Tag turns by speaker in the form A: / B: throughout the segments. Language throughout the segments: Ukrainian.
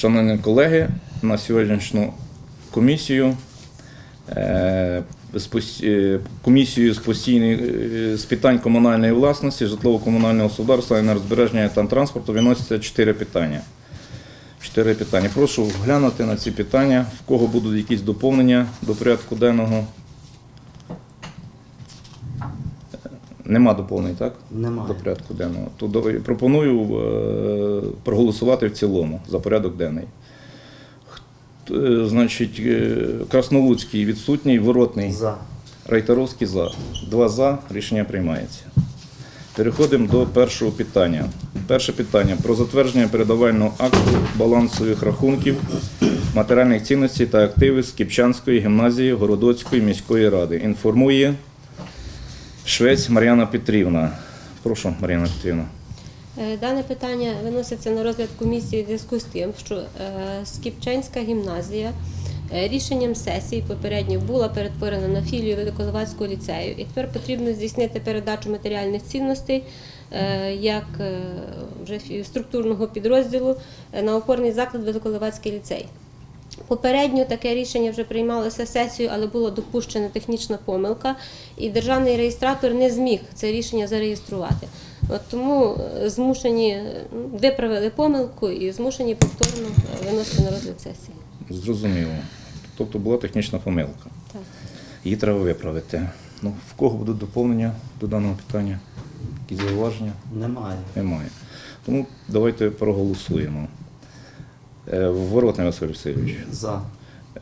A: Шановні колеги, на сьогоднішню комісію е, е, комісію з постійних е, з питань комунальної власності, житлово-комунального господарства, енергозбереження та транспорту виносяться чотири питання. Чотири питання. Прошу глянути на ці питання, в кого будуть якісь доповнення до порядку денного. Нема доповнень, так?
B: Немає.
A: До порядку денного. То пропоную проголосувати в цілому за порядок денний. Е, Значить, е, Краснолуцький відсутній, Воротний,
B: За.
A: Райтаровський за. Два за. Рішення приймається. Переходимо до першого питання. Перше питання про затвердження передавального акту балансових рахунків матеріальних цінностей та активів Скіпчанської гімназії Городоцької міської ради. Інформує Швець Мар'яна Петрівна. Прошу, Мар'яна Петрівна.
C: Е, Дане питання виноситься на розгляд комісії в зв'язку з тим, що е, Скіпчанська гімназія е, рішенням сесії попередньо була перетворена на філію Великоловацького ліцею, і тепер потрібно здійснити передачу матеріальних цінностей як вже структурного підрозділу на опорний заклад Великоловацький ліцей. Попередньо таке рішення вже приймалося сесією, але була допущена технічна помилка, і державний реєстратор не зміг це рішення зареєструвати. От тому е, змушені е, виправили помилку і змушені повторно е, виносити на розгляд сесії.
A: Зрозуміло. Тобто була технічна помилка.
C: Так.
A: Її треба виправити. Ну, в кого будуть доповнення до даного питання? Якісь зауваження?
B: Немає.
A: Немає. Тому давайте проголосуємо. Е, Воротний Василь Васильович.
B: За.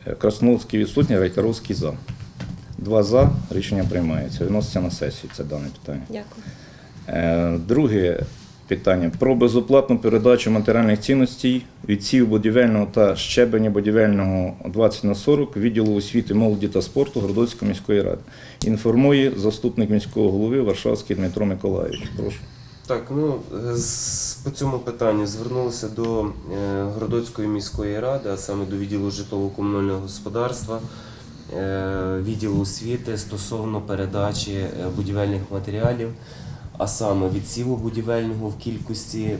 A: Е, Красновський відсутній, Райкаровський за. Два за. Рішення приймається. Виноситься на сесію. Це дане питання.
C: Дякую.
A: Е, Друге питання про безоплатну передачу матеріальних цінностей відсів будівельного та щебення будівельного 20 на 40 відділу освіти, молоді та спорту Городоцької міської ради. Інформує заступник міського голови Варшавський Дмитро Миколаївич. Прошу.
D: Так, ну по цьому питанню звернулися до е, Городоцької міської ради, а саме до відділу житлово-комунального господарства, е, відділу освіти стосовно передачі будівельних матеріалів, а саме відсіву будівельного в кількості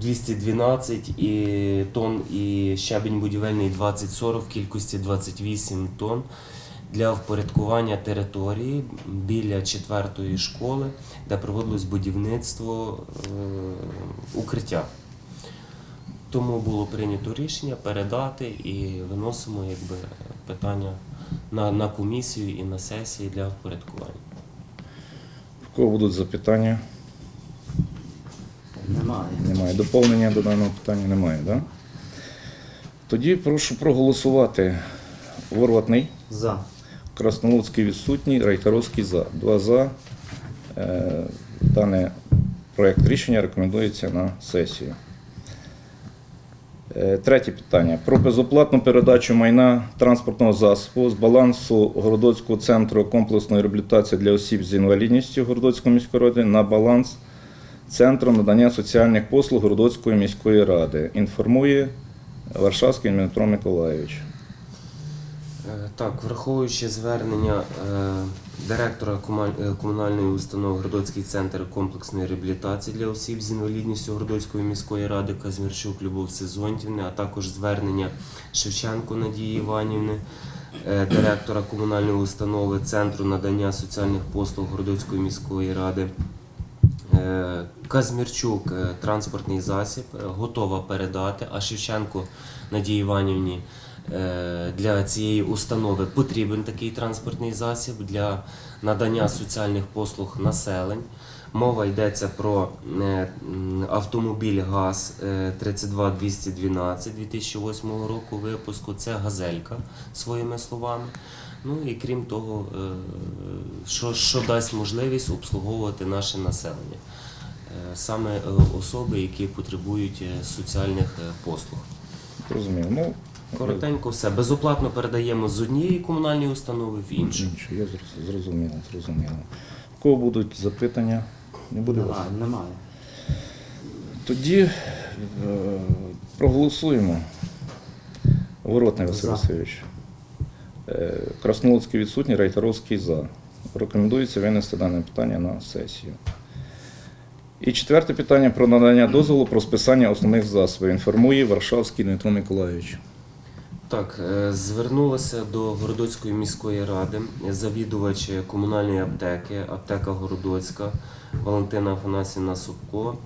D: 212 і тонн і щебень будівельний 20-40 в кількості 28 тонн для впорядкування території біля четвертої школи, де проводилось будівництво е, укриття. Тому було прийнято рішення передати і виносимо якби, питання на, на комісію і на сесії для впорядкування.
A: Кого будуть запитання?
B: Немає.
A: Немає. Доповнення до даного питання немає, так? Да? Тоді прошу проголосувати. Ворватний.
B: За.
A: Краснолуцький відсутній, Райкаровський за. Два за. Е, Дане проєкт рішення рекомендується на сесію. Е, Третє питання. Про безоплатну передачу майна транспортного засобу з балансу Городоцького центру комплексної реабілітації для осіб з інвалідністю Городоцької міської ради на баланс Центру надання соціальних послуг Городоцької міської ради. Інформує Варшавський Дмитро Миколаївич.
D: Е, Так, враховуючи звернення е, директора е, комунальної установи Городоцький центр комплексної реабілітації для осіб з інвалідністю Городоцької міської ради Казмірчук Любов Сезонтівни, а також звернення Шевченко Надії Іванівни, директора комунальної установи Центру надання соціальних послуг Городоцької міської ради. Казмірчук транспортний засіб готова передати, а Шевченко Надії Іванівні для цієї установи потрібен такий транспортний засіб для надання соціальних послуг населень. Мова йдеться про е, автомобіль ГАЗ е, 32212 2008 року випуску. Це газелька, своїми словами. Ну і крім того, е, що, що дасть можливість обслуговувати наше населення, Е, саме е, особи, які потребують е, соціальних е, послуг.
A: Зрозумів. Ну,
D: Коротенько все. Безоплатно передаємо з однієї комунальної установи в іншу.
A: інше, я зроз- зрозуміло, зрозуміло. В кого будуть запитання? Не буде у вас?
B: Немає. Немає.
A: Тоді е, проголосуємо. Воротний Василь
B: За.
A: Васильович. Е, Краснолуцький відсутній, Райтаровський за. Рекомендується винести дане питання на сесію. І четверте питання про надання дозволу про списання основних засобів. Інформує Варшавський Дмитро Миколайович.
D: Так, е, звернулася до Городоцької міської ради завідувач комунальної аптеки, аптека Городоцька Валентина Афанасівна Собко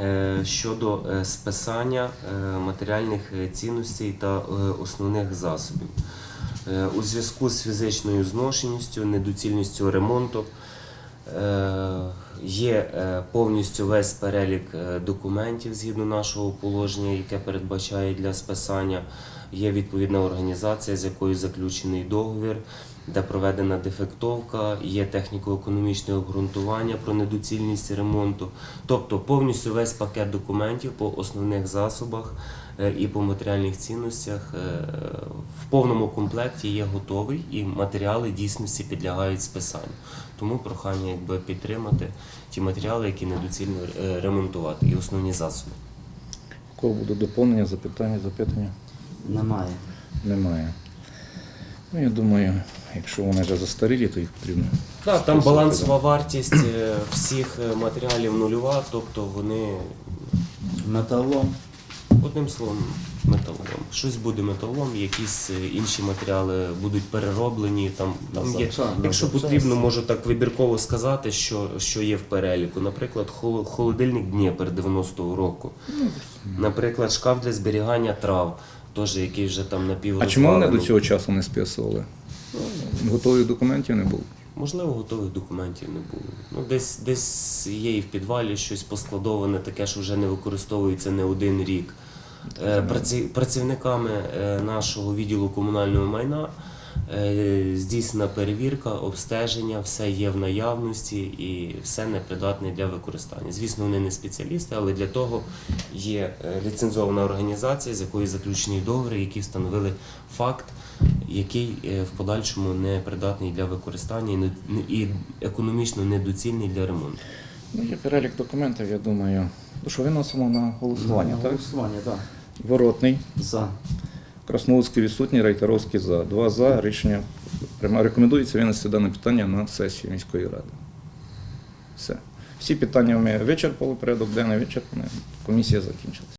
D: е, щодо е, списання матеріальних цінностей та основних засобів. У зв'язку з фізичною зношеністю, недоцільністю ремонту є повністю весь перелік документів згідно нашого положення, яке передбачає для списання. Є відповідна організація, з якою заключений договір, де проведена дефектовка, є техніко-економічне обґрунтування про недоцільність ремонту. Тобто повністю весь пакет документів по основних засобах е, і по матеріальних цінностях е, в повному комплекті є готовий і матеріали дійсності підлягають списанню. Тому прохання якби підтримати ті матеріали, які недоцільно е, ремонтувати, і основні засоби.
A: Кого будуть доповнення, запитання, запитання?
B: Немає.
A: Немає. Ну, я думаю, якщо вони вже застарілі, то їх потрібно.
D: Так, там балансова вартість е, всіх е, матеріалів нульова, тобто вони
B: Металом.
D: одним словом металолом. Щось буде металолом, якісь е, інші матеріали будуть перероблені. Там, там є,
B: Запчасти,
D: якщо
B: запчасти.
D: потрібно, можу так вибірково сказати, що, що є в переліку. Наприклад, хол- холодильник Дніпер 90-го року. Наприклад, шкаф для зберігання трав, теж який вже там
A: А
D: напіврозвалений.
A: чому вони до цього часу не списували? Готових документів не було.
D: Можливо, готових документів не було. Ну, десь, десь є і в підвалі щось поскладоване, таке, що вже не використовується не один рік. Е, праці- Працівниками е, нашого відділу комунального майна здійснена перевірка, обстеження, все є в наявності і все непридатне для використання. Звісно, вони не спеціалісти, але для того є е, ліцензована організація, з якою заключені договори, які встановили факт, який е, в подальшому не придатний для використання і економічно недоцільний для ремонту.
A: Ну, є перелік документів, я думаю. Що, виносимо на голосування, так?
B: Голосування, так.
A: Воротний,
B: За.
A: Красноуцький відсутній, Райтеровський за. Два за. Рішення рекомендується винести дане питання на сесію міської ради. Все. Всі питання ми вичерпали, порядок денний вичерпаний. Комісія закінчилась.